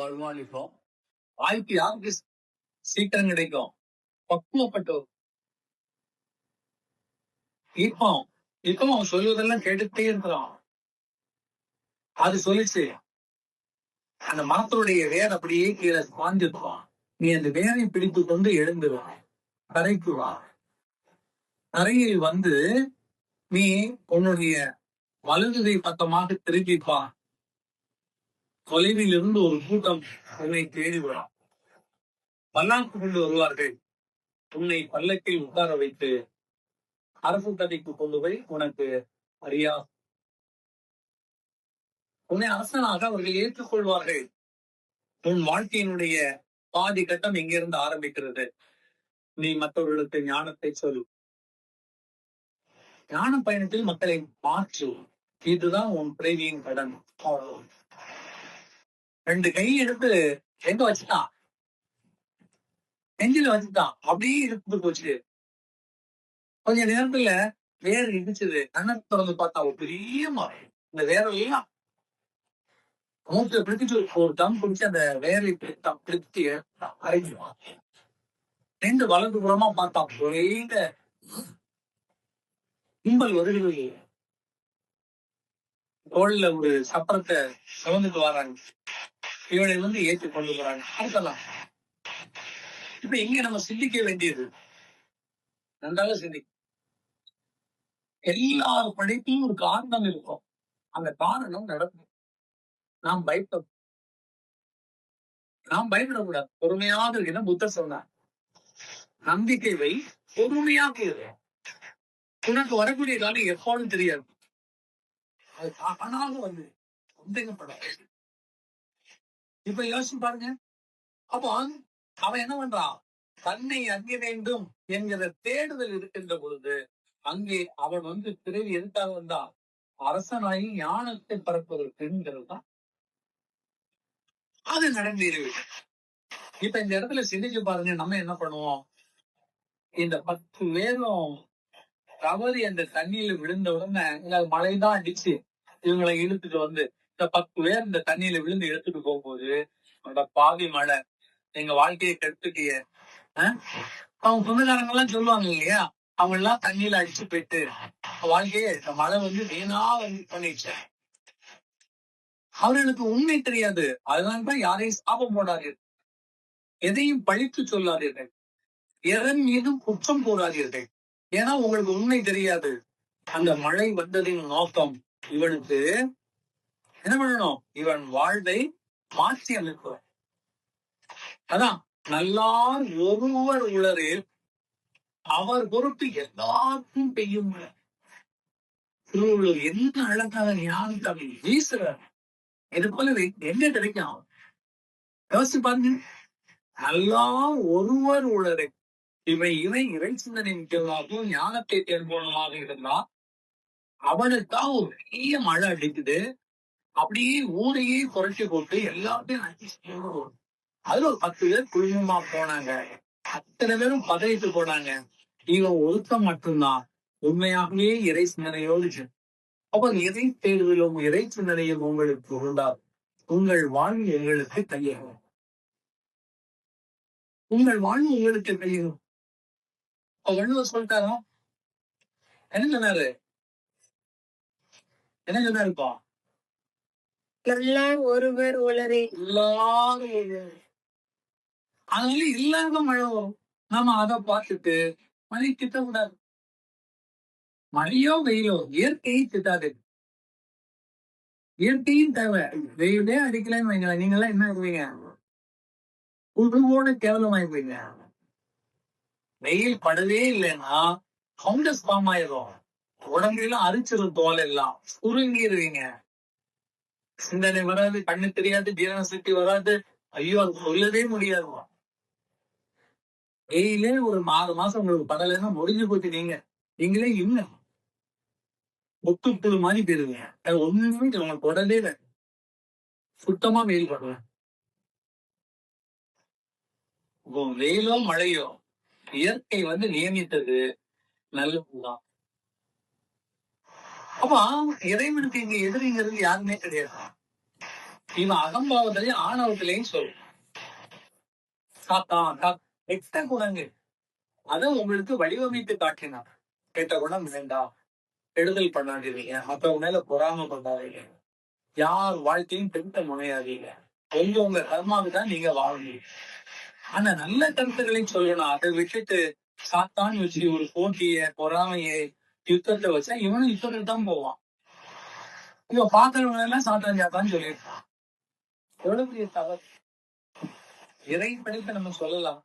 வருமானிப்போம். வாய்ப்பு யாருக்கு சீக்கிரம் கிடைக்கும். பக்குவப்பட்டோம் இப்போ இப்போ அவன் சொல்லுவதெல்லாம் கேட்டுட்டே இருக்கிறான் அது சொல்லிச்சு. அந்த மரத்தினுடைய வேர் அப்படியே கீழே பாஞ்சிருப்பான் நீ அந்த வேரை பிடித்து கொண்டு எழுந்துருவான் கரைக்கு வா. கரையில் வந்து நீ உன்னுடைய வலதுகை பக்கமாக திருப்பிப்பா தொலைவில் இருந்து ஒரு கூட்டம் உன்னை தேடி வரும். பல்லாக்கு கொண்டு வருவார்கள். உன்னை பல்லக்கில் உட்கார வைத்து அரசு தடைக்கு கொண்டு போய் உனக்கு அறியா உன்னை அரசனாக அவர்கள் ஏற்றுக்கொள்வார்கள். உன் வாழ்க்கையினுடைய பாதி கட்டம் இங்கிருந்து ஆரம்பிக்கிறது? நீ மற்றவர்களுக்கு ஞானத்தை சொல் ஞான பயணத்தில் மக்களை மாற்று. இதுதான் உன் பிரேமியின் கடன். அவ்வளவு. ரெண்டு கை எடுத்து எங்க வச்சுட்டான். நெஞ்சில வச்சுட்டான். அப்படியே இழுத்து போச்சு கொஞ்ச நேரத்துல வேற இடிச்சது. கண்ணன் திறந்து பார்த்தா ஒரு பெரிய மரம். இந்த வேரெல்லாம் எல்லாம் பிடிச்சு ஒரு தம் பிடிச்சு அந்த வேரை பிடித்தான். பிடிச்சு அரைஞ்சுவான் ரெண்டு வலது புறமா பார்த்தான். ஒரே கும்பல் வருகிறது தோல்ல ஒரு சப்பரத்தை சுமந்துட்டு வராங்க. இவனை வந்து ஏற்றுக் கொண்டு அடுத்தலாம். இப்ப இங்க நம்ம சிந்திக்க வேண்டியது. நன்றாக சிந்தி. எல்லார் படைப்பும் ஒரு காரணம் இருக்கும். அந்த காரணம் நடக்கும். நாம் பயப்பட நாம் பயப்படக்கூடாது. பொறுமையாக இருக்கிற புத்தர் சொன்னார். நம்பிக்கை வை. பொறுமையாக இரு. உனக்கு வரக்கூடிய காலம் எப்போதும் தெரியாது. அது தானாக வந்து சந்தேகப்படாது. இப்ப யோசிச்சு பாருங்க. அப்போ அவன் என்ன பண்றான் தன்னை அறிய வேண்டும் என்கிற தேடுதல் இருக்கின்ற பொழுது அங்கே அவன் வந்து பிறவி எதுக்காக வந்தான் அரசனாகி ஞானத்தை பரப்புவதற்குங்கிறது தான் அது நடந்தீர்கள் இப்ப இந்த இடத்துல சிந்திச்சு பாருங்க நம்ம என்ன பண்ணுவோம்? இந்த பத்து வேகம் தவறி அந்த தண்ணியில விழுந்த உடனே மழைதான் அடிச்சு இவங்களை இழுத்துட்டு வந்து இந்த பத்து பேர் இந்த தண்ணியில விழுந்து எடுத்துட்டு போகும்போது அந்த பாவி மழை. எங்க வாழ்க்கையை கெடுத்துட்டிய. அவங்க சொந்தக்காரங்க எல்லாம் சொல்லுவாங்க இல்லையா? அவங்க எல்லாம் தண்ணியில அடிச்சு போயிட்டு வாழ்க்கையே இந்த மழை வந்து வீணா வந்து பண்ணிடுச்சு. அவர்களுக்கு உண்மை தெரியாது. அதனால்தான் யாரையும் சாபம் போடாதீர்கள் எதையும் பழித்து சொல்லாதீர்கள். எதன் மீதும் குற்றம் கூறாதீர்கள். ஏன்னா உங்களுக்கு உண்மை தெரியாது. அந்த மழை வந்ததின் நோக்கம் இவனுக்கு என்ன பண்ணணும்? இவன் வாழ்வை மாற்றி அமைப்பவன். அதான் நல்லார் ஒருவர் உளரில் அவர் பொறுப்பு எல்லாருக்கும் பெய்யும். மழை. திருவள்ளுவர் என்ன அழகாக ஞானம் தமிழ் வீசுறார்? இது போல எங்க கிடைக்கும்? யோசிச்சு பாருங்க. நல்லா ஒருவர் உளரு இவை இவை இறை சிந்தனை முக்கியமாகவும் ஞானத்தை தேர்வோனமாக இருந்தா அவனுக்காக ஒரு பெரிய மழை அடிக்குது. அப்படியே ஊரையே குறைச்சி போட்டு எல்லாத்தையும் அடிச்சு அதுல ஒரு பத்து பேர் குழுமமா போனாங்க. அத்தனை பேரும் பதவிட்டு போனாங்க. இவன் ஒருத்தம் மட்டும்தான். உண்மையாகவே இறை சிந்தனையோடு அப்ப இறை தேர்விலும் இறை சிந்தனையும் உங்களுக்கு உண்டார் உங்கள் வாழ்வு எங்களுக்கு கையகம் உங்கள் வாழ்வு உங்களுக்கு கையகம் வள்ளுவர் சொல்லிட்டாரா? என்ன சொன்னாரு? என்ன சொன்னாருப்பா? எல்லாம் ஒருவர் உளரே. இல்லாத ஒரு- அதனால இல்லாத மழை வரும் நாம அதை பார்த்துட்டு மழை திட்டக்கூடாது. மழையோ வெயிலோ இயற்கையை திட்டாது. இயற்கையும் தேவை. வெயிலே அடிக்கலன்னு வைங்களேன் நீங்க எல்லாம் என்ன ஆகுவீங்க உருவோட போயிங்க வெயில் படவே இல்லைன்னா ஃபவுண்டஸ் ஃபார்ம் ஆயிரும். உடம்புல அரிச்சிரும் தோல் எல்லாம் சுருங்கிருவீங்க. சிந்தனை வராது கண்ணு தெரியாது ஜீரண சக்தி வராது. ஐயோ அது சொல்லவே முடியாது வெயிலே ஒரு ஆறு மாசம் உங்களுக்கு படலைன்னா முடிஞ்சு போச்சு நீங்க. நீங்களே இன்னும் முத்து மாதிரி போயிருவீங்க. அது ஒண்ணுமே உங்களுக்கு உடலே இல்லை. சுத்தமா வெயில் படுவேன் வெயிலோ மழையோ இயற்கை வந்து நியமித்தது நல்லதுதான். அப்ப இறைவனுக்கு இங்க எதிரிங்கிறது யாருமே கிடையாது. இவன் அகம்பாவத்திலையும் ஆணவத்திலையும் சொல்லும். சாத்தான் கெட்ட குணங்கள். அதை உங்களுக்கு வடிவமைத்து காட்டினார் கெட்ட குணம் வேண்டாம் கெடுதல் பண்ணாதீங்க. மத்தவங்க மேல பொறாம பண்ணாதீங்க. யார் வாழ்க்கையும் திருத்த முனையாதீங்க. கொஞ்சம் உங்க கர்மாவுக்கு தான் நீங்க வாழணும் ஆனா நல்ல கருத்துக்களையும் சொல்லணும். அதை விட்டுட்டு சாத்தான் வச்சு ஒரு போட்டிய பொறாமையை யுத்தத்தை வச்சா இவனும் யுத்தத்துக்கு தான் போவான். இவன் பாக்குறவங்க எல்லாம் சாத்தான் சாத்தான் சொல்லியிருக்கான். எவ்வளவு பெரிய தவறு? இறை படைப்பை நம்ம சொல்லலாம்.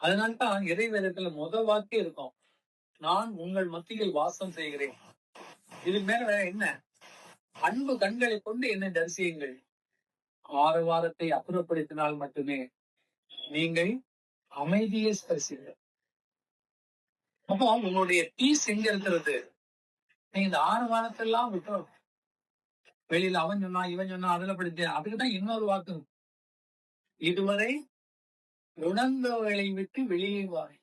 அதனால்தான் இறை வேதத்துல முத வாக்கே இருக்கும். நான் உங்கள் மத்தியில் வாசம் செய்கிறேன். இது மேல வேற என்ன? அன்பு கண்களை கொண்டு என்ன தரிசியுங்கள். ஆறு வாரத்தை அப்புறப்படுத்தினால் மட்டுமே நீங்கள் அமைதியை ஸ்பரிசீங்க அப்போ உங்களுடைய பீஸ் எங்க இருக்கிறது நீங்க இந்த ஆறு வாரத்தெல்லாம் விட்டுரும் வெளியில அவன் சொன்னா இவன் சொன்னா அதுல படித்தேன் அதுக்குதான் இன்னொரு வாக்கு. இதுவரை உணர்ந்தவர்களை விட்டு வெளியே வாரி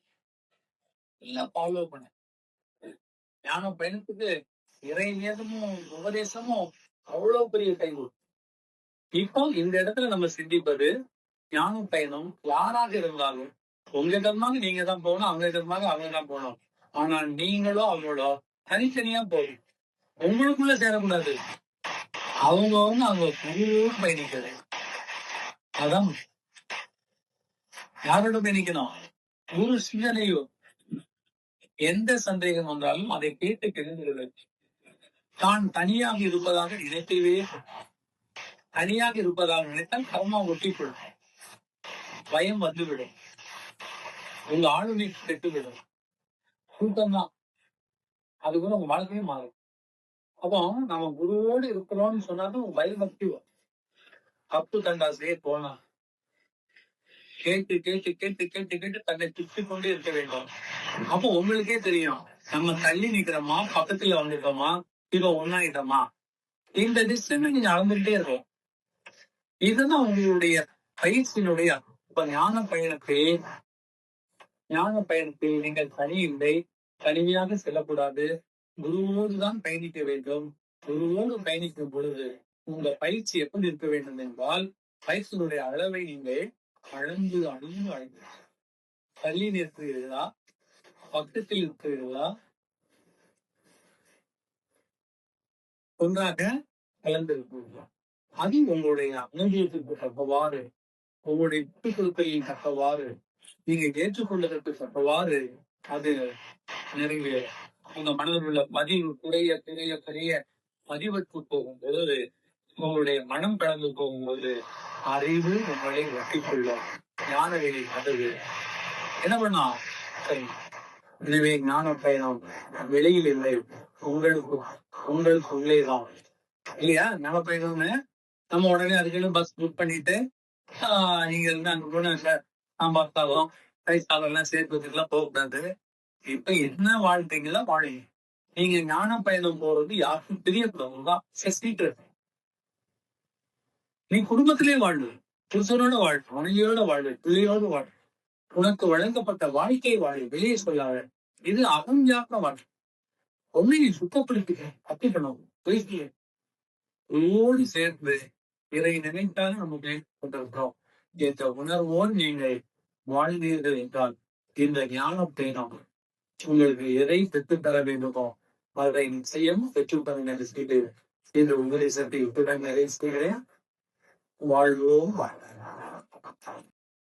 எல்லாம் ஃபாலோ பண்ண. ஞான பயணத்துக்கு இறை வேதமும் உபதேசமும் அவ்வளவு பெரிய கைவு இப்போ இந்த இடத்துல நம்ம சிந்திப்பது ஞான பயணம் யாராக இருந்தாலும் உங்க நீங்க தான் போகணும் அவங்க அவங்க தான் போகணும். ஆனா நீங்களோ அவங்களோ தனித்தனியா போகும் உங்களுக்குள்ள சேரக்கூடாது. அவங்க வந்து அவங்க குருவோடு பயணிக்கிறது அதான் யாரோட பயணிக்கணும்? குரு சிந்தனையோ எந்த சந்தேகம் வந்தாலும் அதை கேட்டு தெரிந்துகிறது தான் தனியாக இருப்பதாக நினைக்கவே தனியாக இருப்பதாக நினைத்தால் கர்மா ஒட்டிக்கொள்ளும். பயம் வந்துவிடும். உங்க ஆளுமை கெட்டுவிடும் கூட்டம் தான் அது கூட உங்க வாழ்க்கையே மாறும். அப்போ நம்ம குருவோடு இருக்கிறோம்னு சொன்னாலும் பயபக்தி அப்பு தண்டாசையே போனா. கேட்டு கேட்டு கேட்டு கேட்டு கேட்டு தன்னை திட்டிக் கொண்டே இருக்க வேண்டும். அப்போ உங்களுக்கே தெரியும். நம்ம தள்ளி நிக்கிறோமா? பக்கத்துல வந்துட்டோமா இப்ப ஒன்னாயிட்டோமா இந்த டிஸ்டன்ஸ் நீங்க அளந்துகிட்டே இருக்கும் இதுதான் உங்களுடைய பயிற்சியினுடைய இப்ப ஞான பயணத்தை ஞான பயணத்தில் நீங்கள் தனி இல்லை தனிமையாக செல்லக்கூடாது. குருவோடு தான் பயணிக்க வேண்டும். குருவோடு பயணிக்கும் பொழுது உங்க பயிற்சி எப்படி இருக்க வேண்டும் என்றால் பயிற்சியினுடைய அளவை நீங்கள் அளந்து அளந்து அளந்து தள்ளி நிற்கிறீர்களா பக்கத்தில் இருக்கிறீர்களா ஒன்றாக கலந்திருக்கிறீர்களா அது உங்களுடைய அனுபவத்திற்கு தக்கவாறு உங்களுடைய விட்டுக்கொடுக்கையின் தக்கவாறு நீங்க ஏற்றுக்கொள்வதற்கு சற்றவாறு அது நிறைவேறும் உங்க மனதில் உள்ள பதிவு குறைய குறைய குறைய பதிவுக்கு போகும்போது உங்களுடைய மனம் கலந்து போகும்போது அறிவு உங்களை வெட்டிக்கொள்ளும் ஞான வெளி கதவு. என்ன பண்ணா? எனவே ஞான பயணம் வெளியில் இல்லை. உங்களுக்கு உங்களுக்குள்ளேதான் இல்லையா? ஞான பயணம்னு நம்ம உடனே அதுக்குன்னு பஸ் புக் பண்ணிட்டு ஆஹ் நீங்க இருந்து அங்க போன சாம்பார் சாதம் கை சாதம் எல்லாம் சேர்த்துலாம் போகக்கூடாது. இப்ப என்ன வாழ்க்கைங்களா வாழ? நீங்க ஞான பயணம் போறது யாருக்கும் தெரியக்கூடாதுதான் சீக்கிரம் நீ குடும்பத்திலே வாழ்வு. புருஷனோட வாழ் மனைவியோட வாழ்வு பிள்ளையோட வாழ் உனக்கு வழங்கப்பட்ட வாழ்க்கை வாழ் வெளியே சொல்லாத. இது அகஞ்சாக்க வாழ்க்கை ஒன்னை நீ சுத்தப்படுத்திக்க கத்திக்கணும் பேசிய ஓடி சேர்ந்து இதை நினைத்தாலும் நமக்கு கொண்டிருக்கிறோம் இந்த உணர்வோடு நீங்கள் வாழ்ந்தீர்கள் என்றால் இந்த ஞானத்தை நாம் உங்களுக்கு எதை பெற்றுத்தர வேண்டுமோ அதை நிச்சயம் பெற்றுத்தர தர இந்த உபதேசத்தை இத்துடன் நிறைவேற்றுகிறேன் செய்கிறேன். வாழ்வோம். வாழ